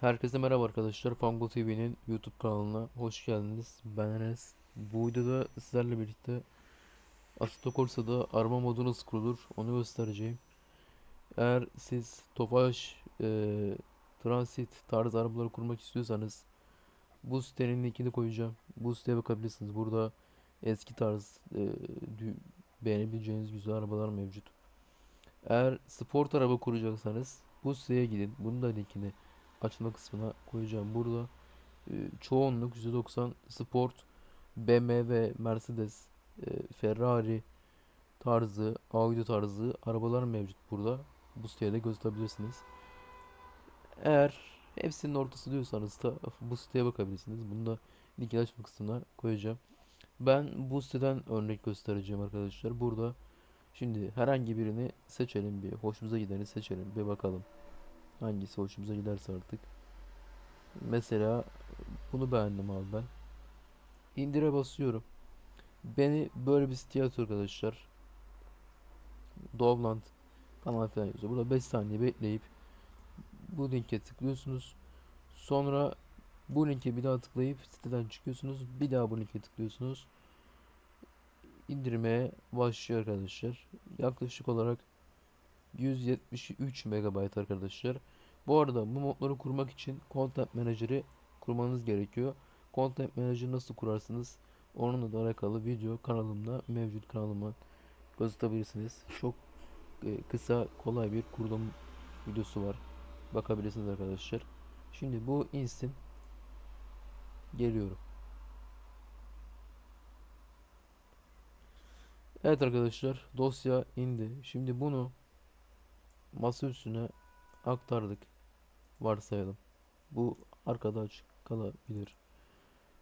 Herkese merhaba arkadaşlar. Fango TV'nin YouTube kanalına hoş geldiniz. Ben Enes. Bu videoda sizlerle birlikte Assetto Corsa'da arama modu nasıl kurulur onu göstereceğim. Eğer siz Tofaş, e, Transit tarzı arabaları kurmak istiyorsanız bu sitenin linkini koyacağım. Bu siteye bakabilirsiniz. Burada eski tarz e, beğenebileceğiniz güzel arabalar mevcut. Eğer sport araba kuracaksanız bu siteye gidin. Bunun da linkini açma kısmına koyacağım. Burada e, çoğunluk %90 sport, BMW, Mercedes, e, Ferrari tarzı, Audi tarzı arabalar mevcut burada. Bu siteye de gösterebilirsiniz. Eğer hepsinin ortası diyorsanız da bu siteye bakabilirsiniz. Bunu da linkini açma kısmına koyacağım. Ben bu siteden örnek göstereceğim arkadaşlar. Burada şimdi herhangi birini seçelim bir. Hoşumuza gideni seçelim. Bir bakalım. Hangisi hoşumuza giderse artık. Mesela bunu beğendim abi ben. İndire basıyorum. Beni böyle bir siteye atıyor arkadaşlar. Dovland kanal falan yazıyor. Burada 5 saniye bekleyip bu linke tıklıyorsunuz. Sonra bu linke bir daha tıklayıp siteden çıkıyorsunuz. Bir daha bu linke tıklıyorsunuz. İndirmeye başlıyor arkadaşlar. Yaklaşık olarak 173 MB arkadaşlar. Bu arada bu modları kurmak için Content Manager'ı kurmanız gerekiyor. Content Manager nasıl kurarsınız? Onunla da alakalı video kanalımda mevcut kanalıma gözetebilirsiniz. Çok e, kısa kolay bir kurulum videosu var. Bakabilirsiniz arkadaşlar. Şimdi bu insin. Geliyorum. Evet arkadaşlar dosya indi. Şimdi bunu masa üstüne aktardık. Varsayalım. Bu arkada açık kalabilir.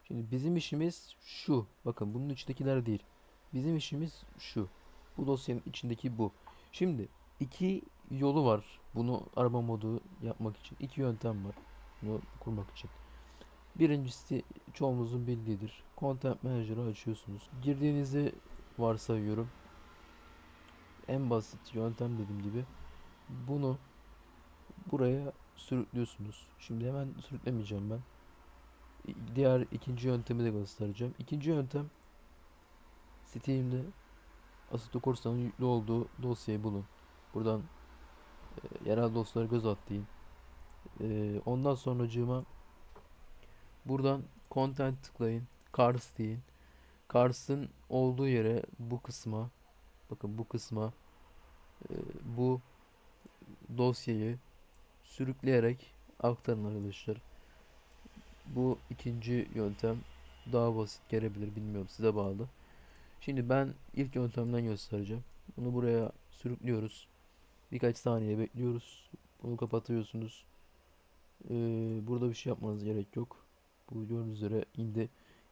Şimdi bizim işimiz şu. Bakın bunun içindekiler değil. Bizim işimiz şu. Bu dosyanın içindeki bu. Şimdi iki yolu var. Bunu arama modu yapmak için. iki yöntem var. Bunu kurmak için. Birincisi çoğumuzun bildiğidir. Content Manager'ı açıyorsunuz. Girdiğinizi varsayıyorum. En basit yöntem dediğim gibi. Bunu buraya sürüklüyorsunuz. Şimdi hemen sürüklemeyeceğim ben. Diğer ikinci yöntemi de göstereceğim. İkinci yöntem Steam'de Assetto Corsa'nın yüklü olduğu dosyayı bulun. Buradan e, yerel dosyalara göz atlayın. E, ondan sonracığıma buradan content tıklayın. Cars deyin. Cars'ın olduğu yere bu kısma bakın bu kısma e, bu dosyayı sürükleyerek aktarın arkadaşlar. Bu ikinci yöntem daha basit gelebilir bilmiyorum size bağlı. Şimdi ben ilk yöntemden göstereceğim. Bunu buraya sürüklüyoruz. Birkaç saniye bekliyoruz. Bunu kapatıyorsunuz. Ee, burada bir şey yapmanız gerek yok. Bu gördüğünüz üzere indi.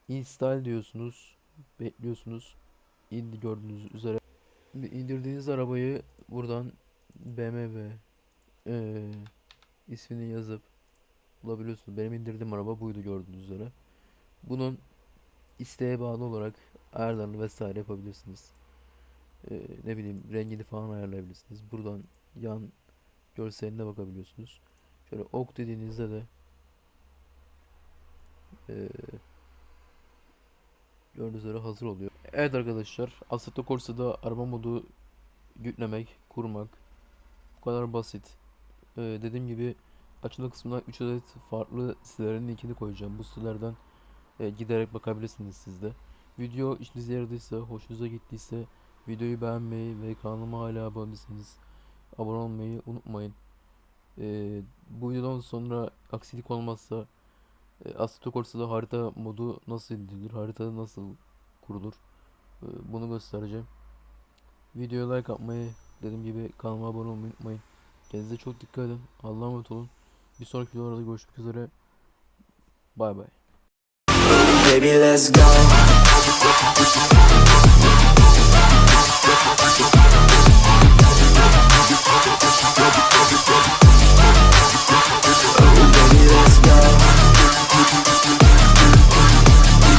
Install diyorsunuz. Bekliyorsunuz. İndi gördüğünüz üzere. İndirdiğiniz arabayı buradan BMW ee, ismini yazıp bulabiliyorsunuz. Benim indirdiğim araba buydu gördüğünüz üzere. Bunun isteğe bağlı olarak ayarlarını vesaire yapabilirsiniz. Ee, ne bileyim rengini falan ayarlayabilirsiniz. Buradan yan görseline bakabiliyorsunuz. Şöyle ok dediğinizde de ee, gördüğünüz üzere hazır oluyor. Evet arkadaşlar Assetto Corsa'da araba modu yüklemek, kurmak kadar basit. Ee, dediğim gibi açıklama kısmına 3 adet farklı sitelerin linkini koyacağım. Bu sitelerden e, giderek bakabilirsiniz siz de. Video işinize yaradıysa, hoşunuza gittiyse videoyu beğenmeyi ve kanalıma hala abone değilseniz abone olmayı unutmayın. Ee, bu videodan sonra aksilik olmazsa e, Assetto Corsa'da harita modu nasıl indirilir, harita nasıl kurulur e, bunu göstereceğim. Videoya like atmayı, Dediğim gibi kanalıma abone olmayı unutmayın. Kendinize çok dikkat edin. Allah'a emanet olun. Bir sonraki videolarda görüşmek üzere. Bay bay. Baby let's go.